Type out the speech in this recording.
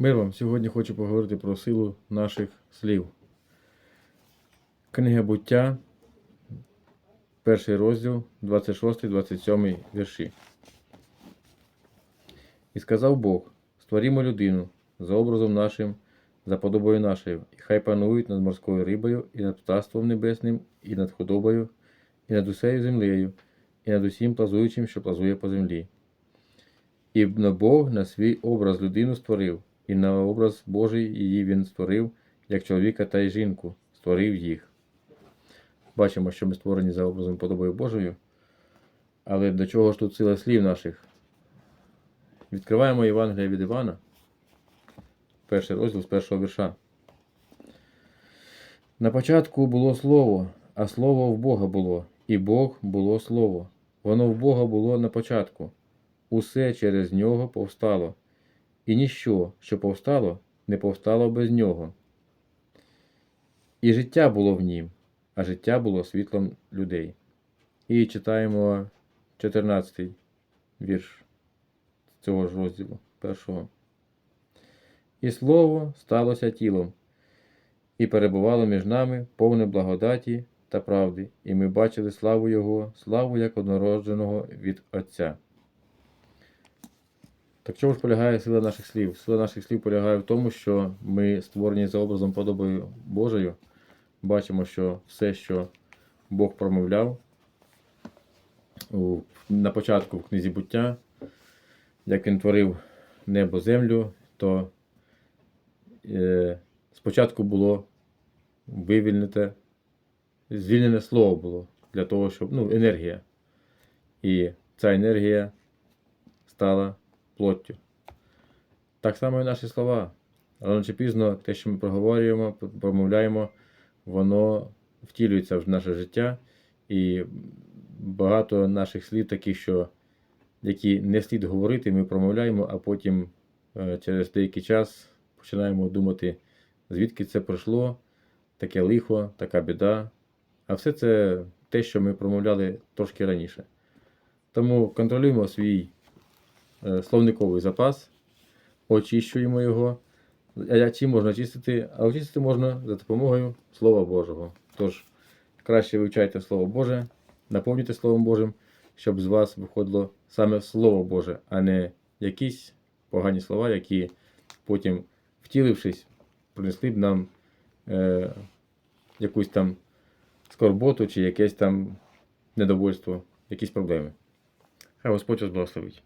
Мир вам. Сьогодні хочу поговорити про силу наших слів. Книга буття, перший розділ, 26-27 вірші. І сказав Бог: створімо людину за образом нашим, за подобою нашою, і хай панують над морською рибою, і над птаством небесним, і над худобою, і над усею землею, і над усім плазуючим, що плазує по землі. І Бог на свій образ людину створив, і на образ Божий її він створив, як чоловіка та й жінку, створив їх. Бачимо, що ми створені за образом подобою Божою. Але до чого ж тут сила слів наших? Відкриваємо Євангелія від Івана, перший розділ з першого вірша. На початку було слово, а слово в Бога було, і Бог було слово. Воно в Бога було на початку. Усе через нього повстало, і ніщо, що повстало, не повстало без нього. І життя було в нім, а життя було світлом людей. І читаємо 14 й вірш цього ж розділу першого. І слово сталося тілом, і перебувало між нами повне благодаті та правди, і ми бачили славу Його, славу як однородженого від Отця. Так чому ж полягає сила наших слів? Сила наших слів полягає в тому, що ми створені за образом подобою Божою. Бачимо, що все, що Бог промовляв на початку в книзі буття, як він творив небо, землю, то е, спочатку було вивільнене, звільнене слово було для того, щоб ну, енергія. І ця енергія стала плоттю. Так само і наші слова. Рано чи пізно те, що ми проговорюємо, промовляємо, воно втілюється в наше життя. І багато наших слів такі, що які не слід говорити, ми промовляємо, а потім е, через деякий час починаємо думати, звідки це пройшло, таке лихо, така біда. А все це те, що ми промовляли трошки раніше. Тому контролюємо свій словниковий запас, очищуємо його. А чим можна очистити? А очистити можна за допомогою Слова Божого. Тож, краще вивчайте Слово Боже, наповнюйте Словом Божим, щоб з вас виходило саме Слово Боже, а не якісь погані слова, які потім, втілившись, принесли б нам е, якусь там скорботу чи якесь там недовольство, якісь проблеми. Хай Господь вас благословить.